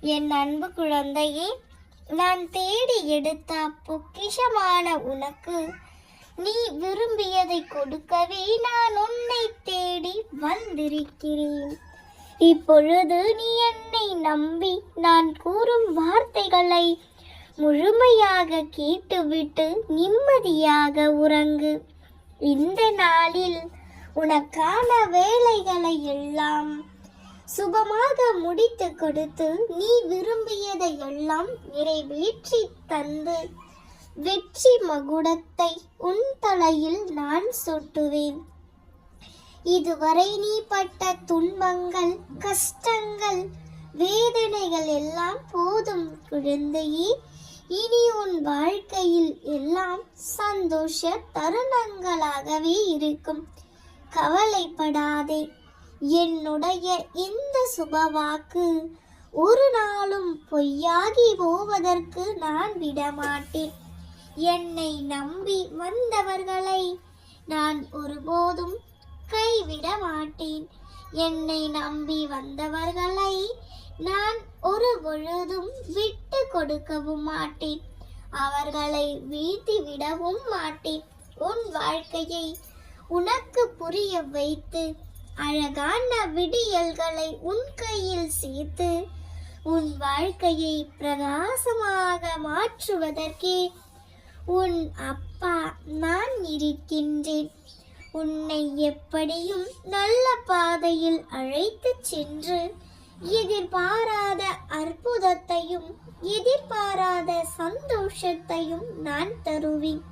என் அன்பு குழந்தையே நான் தேடி எடுத்த பொக்கிஷமான உனக்கு நீ விரும்பியதை கொடுக்கவே நான் உன்னை தேடி வந்திருக்கிறேன். இப்பொழுது நீ என்னை நம்பி நான் கூறும் வார்த்தைகளை முழுமையாக கேட்டுவிட்டு நிம்மதியாக உறங்கு. இந்த நாளில் உனக்கான வேலைகளை எல்லாம் சுபமாக முடித்து கொடுத்து நீ விரும்பியதை எல்லாம் நிறைவேற்றி தந்து வெற்றி மகுடத்தை உன் தலையில் நான் சுட்டுவேன். இதுவரை நீ பட்ட துன்பங்கள் கஷ்டங்கள் வேதனைகள் எல்லாம் போதும் குழந்தையே. இனி உன் வாழ்க்கையில் எல்லாம் சந்தோஷ தருணங்களாகவே இருக்கும். கவலைப்படாதே. என்னுடைய இந்த சுபவாக்கு ஒரு நாளும் பொய்யாகி போவதற்கு நான் விடமாட்டேன். என்னை நம்பி வந்தவர்களை நான் ஒருபோதும் கைவிட மாட்டேன் என்னை நம்பி வந்தவர்களை நான் ஒரு பொழுதும் விட்டு கொடுக்கவும் மாட்டேன். அவர்களை வீழ்த்தி விடவும் மாட்டேன். உன் வாழ்க்கையை உனக்கு புரிய வைத்து அழகான விடியல்களை உன் கையில் சேர்த்து உன் வாழ்க்கையை பிரகாசமாக மாற்றுவதற்கே உன் அப்பா நான் இருக்கின்றேன். உன்னை எப்படியும் நல்ல பாதையில் அழைத்து சென்று எதிர்பாராத அற்புதத்தையும் எதிர்பாராத சந்தோஷத்தையும் நான் தருவேன்.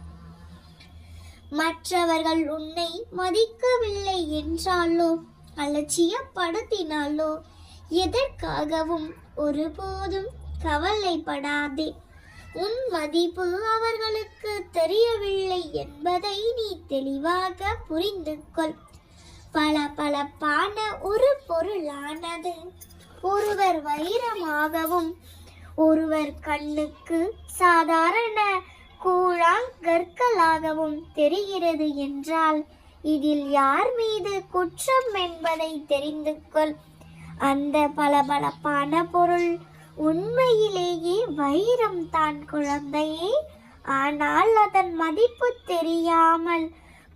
மற்றவர்கள் உன்னை மதிக்கவில்லை என்றாலோ அலட்சியப்படுத்தினாலோ எதற்காகவும் ஒருபோதும் கவலைப்படாதே. உன் மதிப்பு அவர்களுக்கு தெரியவில்லை என்பதை நீ தெளிவாக புரிந்து கொள் பல பலப்பான ஒரு பொருளானது ஒருவர் வைரமாகவும் ஒருவர் கண்ணுக்கு சாதாரண கூழாங்கற்களாகவும் தெரிகிறது என்றால் இதில் யார் மீது குற்றம் என்பதை தெரிந்து கொள். அந்த பளபளப்பான பொருள் உண்மையிலேயே வைரம் தான் குழந்தையே. ஆனால் அதன் மதிப்பு தெரியாமல்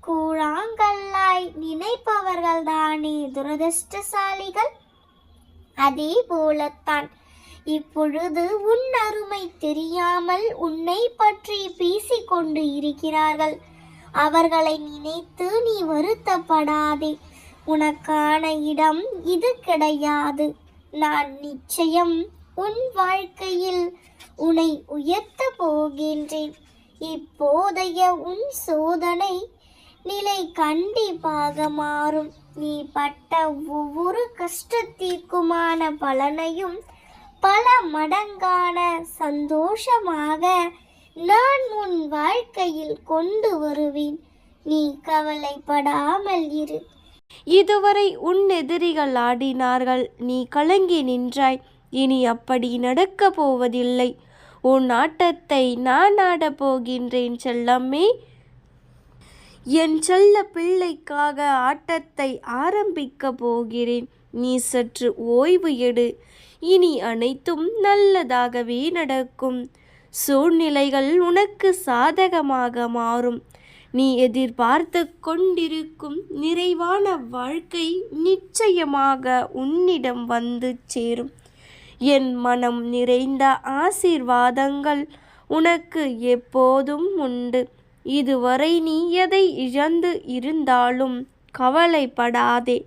கூழாங்கல்லாய் நினைப்பவர்கள்தானே துரதிருஷ்டசாலிகள் துரதிர்ஷ்டசாலிகள்? அதே போலத்தான் இப்பொழுது உன் அருமை தெரியாமல் உன்னை பற்றி பேசிக்கொண்டு இருக்கிறார்கள். அவர்களை நினைத்து நீ வருத்தப்படாதே. உனக்கான இடம் இது கிடையாது. நான் நிச்சயம் உன் வாழ்க்கையில் உன்னை உயர்த்த போகின்றேன். இப்போதைய உன் சோதனை நிலை கண்டிப்பாக மாறும். நீ பட்ட ஒவ்வொரு கஷ்டத்திற்குமான பலனையும் பல மடங்கான சந்தோஷமாக நான் உன் வாழ்க்கையில் கொண்டு வருவேன். நீ கவலைப்படாமல் இரு. இதுவரை உன் எதிரிகள் ஆடினார்கள். நீ கலங்கி நின்றாய். இனி அப்படி நடக்கப் போவதில்லை. உன் ஆட்டத்தை நான் ஆடப் போகின்றேன் செல்லம்மே. என் செல்ல பிள்ளைக்காக ஆட்டத்தை ஆரம்பிக்கப் போகிறேன். நீ சற்று ஓய்வு எடு. இனி அனைத்தும் நல்லதாகவே நடக்கும். சூழ்நிலைகள் உனக்கு சாதகமாக மாறும். நீ எதிர்பார்த்து கொண்டிருக்கும் நிறைவான வாழ்க்கை நிச்சயமாக உன்னிடம் வந்து சேரும். என் மனம் நிறைந்த ஆசீர்வாதங்கள் உனக்கு எப்போதும் உண்டு. இதுவரை நீ எதை இழந்து இருந்தாலும் கவலைப்படாதே.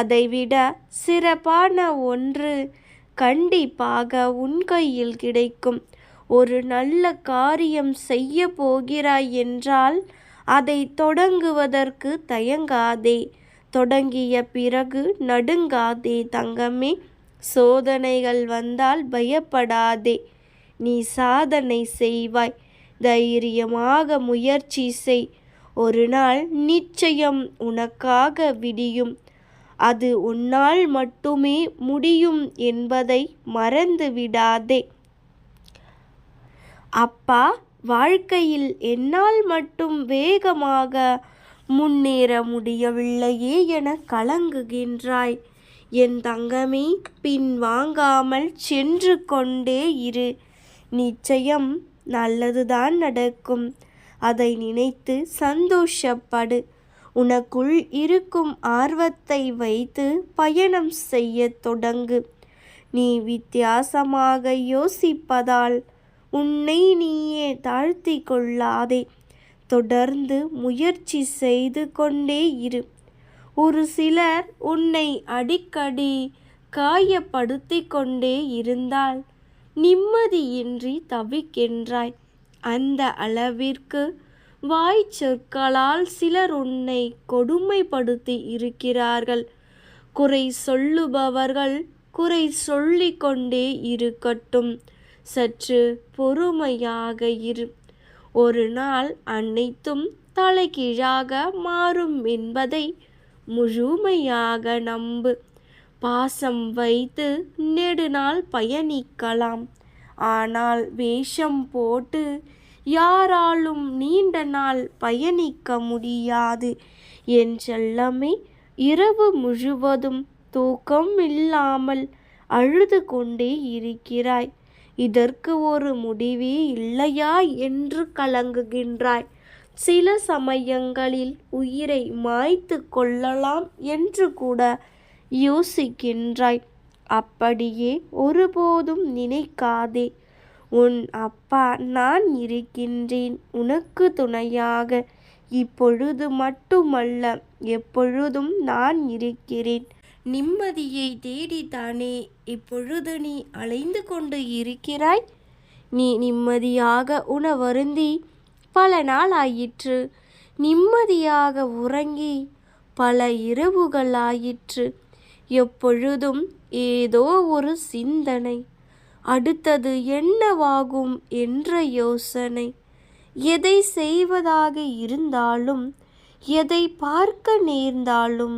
அதைவிட சிறப்பான ஒன்று கண்டிப்பாக உன் கையில் கிடைக்கும். ஒரு நல்ல காரியம் செய்ய போகிறாய் என்றால் அதை தொடங்குவதற்கு தயங்காதே. தொடங்கிய பிறகு நடுங்காதே தங்கமே. சோதனைகள் வந்தால் பயப்படாதே. நீ சாதனை செய்வாய். தைரியமாக முயற்சி செய். ஒரு நாள் நிச்சயம் உனக்காக விடியும். அது உன்னால் மட்டுமே முடியும் என்பதை மறந்து விடாதே அப்பா வாழ்க்கையில் என்னால் மட்டும் வேகமாக முன்னேற முடியவில்லையே என கலங்குகின்றாய். என் தங்கமே பின் வாங்காமல் சென்று கொண்டே இரு. நிச்சயம் நல்லதுதான் நடக்கும். அதை நினைத்து சந்தோஷப்படு. உனக்குள் இருக்கும் ஆர்வத்தை வைத்து பயணம் செய்யத் தொடங்கு. நீ வித்தியாசமாக யோசிப்பதால் உன்னை நீயே தாழ்த்தி கொள்ளாதே. தொடர்ந்து முயற்சி செய்து கொண்டே இரு. ஒரு சிலர் உன்னை அடிக்கடி காயப்படுத்தி கொண்டே இருந்தால் நிம்மதியின்றி தவிக்கின்றாய். அந்த அளவிற்கு வாய் சொற்களால் சிலர் உன்னை கொடுமைப்படுத்தி இருக்கிறார்கள். குறை சொல்லுபவர்கள் குறை சொல்லிக்கொண்டே இருக்கட்டும். சற்று பொறுமையாக இரு. ஒரு நாள் அனைத்தும் தலைகீழாக மாறும் என்பதை முழுமையாக நம்பு. பாசம் வைத்து நெடுநாள் பயணிக்கலாம். ஆனால் வேஷம் போட்டு யாராலும் நீண்ட நாள் பயணிக்க முடியாது. என் செல்லமே இரவு முழுவதும் தூக்கம் இல்லாமல் அழுது கொண்டே இருக்கிறாய். இதற்கு ஒரு முடிவே இல்லையா என்று கலங்குகின்றாய். சில சமயங்களில் உயிரை மாய்த்து கொள்ளலாம் என்று கூட யோசிக்கின்றாய். அப்படியே ஒருபோதும் நினைக்காதே. உன் அப்பா நான் இருக்கின்றேன். உனக்கு துணையாக இப்பொழுது மட்டுமல்ல எப்பொழுதும் நான் இருக்கிறேன். நிம்மதியை தேடித்தானே இப்பொழுது நீ அலைந்து கொண்டு இருக்கிறாய்? நீ நிம்மதியாக உணவருந்தி பல நாள் ஆயிற்று. நிம்மதியாக உறங்கி பல இரவுகள் ஆயிற்று. எப்பொழுதும் ஏதோ ஒரு சிந்தனை. அடுத்தது என்னவாகும் என்ற யோசனை. எதை செய்வதாக இருந்தாலும் எதை பார்க்க நேர்ந்தாலும்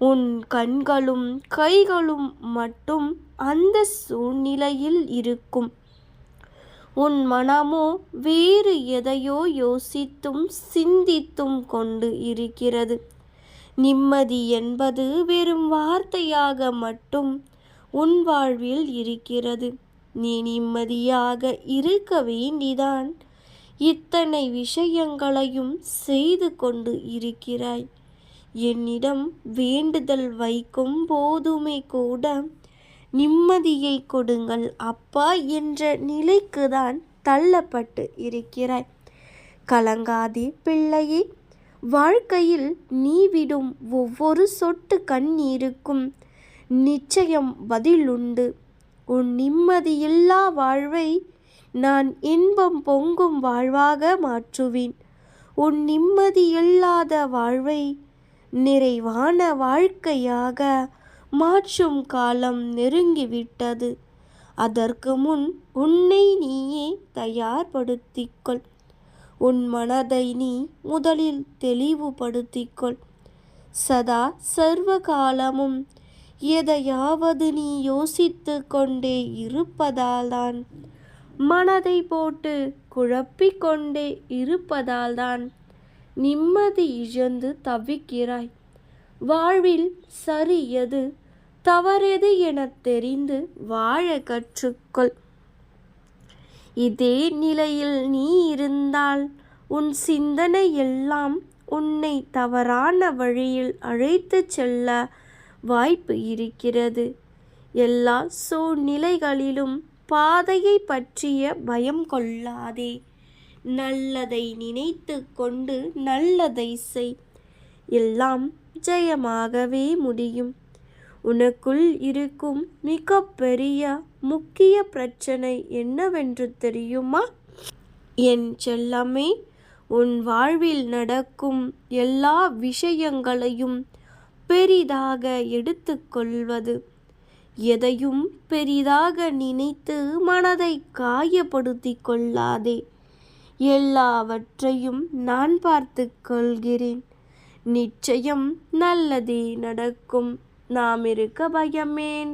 உன் கண்களும் கைகளும் மட்டும் அந்த சூழ்நிலையில் இருக்கும். உன் மனமோ வேறு எதையோ யோசித்தும் சிந்தித்தும் கொண்டு இருக்கிறது. நிம்மதி என்பது வெறும் வார்த்தையாக மட்டும் உன் வாழ்வில் இருக்கிறது. நீ நிம்மதியாக இருக்க வேண்டிதான் இத்தனை விஷயங்களையும் செய்து கொண்டு இருக்கிறாய். என்னிடம் வேண்டுதல் வைக்கும் போதுமே கூட நிம்மதியை கொடுங்கள் அப்பா என்ற நிலைக்குதான் தள்ளப்பட்டு இருக்கிறாய். கலங்காதே பிள்ளையே வாழ்க்கையில் நீ விடும் ஒவ்வொரு சொட்டு கண்ணீருக்கும் நிச்சயம் பதிலுண்டு. உன் நிம்மதியில்லா வாழ்வை நான் இன்பம் பொங்கும் வாழ்வாக மாற்றுவேன். உன் நிம்மதியில்லாத வாழ்வை நிறைவான வாழ்க்கையாக மாற்றும் காலம் நெருங்கிவிட்டது. அதற்கு முன் உன்னை நீயே தயார்படுத்திக்கொள். உன் மனதை நீ முதலில் தெளிவுபடுத்திக்கொள். சதா சர்வ காலமும் எதையாவது நீ யோசித்து கொண்டே இருப்பதால்தான். மனதை போட்டு குழப்பிக் கொண்டே இருப்பதால்தான் நிம்மதி இழந்து தவிக்கிறாய். வாழ்வில் சரி எது தவறெது எனத் தெரிந்து வாழ கற்றுக்கொள். இதே நிலையில் நீ இருந்தால் உன் சிந்தனை எல்லாம் உன்னை தவறான வழியில் அழைத்து செல்ல வாய்ப்பு இருக்கிறது. எல்லா சூழ்நிலைகளிலும் பாதையை பற்றிய பயம் கொள்ளாதே. நல்லதை நினைத்து கொண்டு நல்லதை செய். எல்லாம் ஜெயமாகவே முடியும். உனக்குள் இருக்கும் மிக பெரிய முக்கிய பிரச்சனை என்னவென்று தெரியுமா? என் செல்லமே உன் வாழ்வில் நடக்கும் எல்லா விஷயங்களையும் பெரிதாக எடுத்துக்கொள்வது. எதையும் பெரிதாக நினைத்து மனதை காயப்படுத்திக் கொள்ளாதே. எல்லாவற்றையும் நான் பார்த்து கொள்கிறேன். நிச்சயம் நல்லதே நடக்கும். நாம் இருக்க பயமேன்.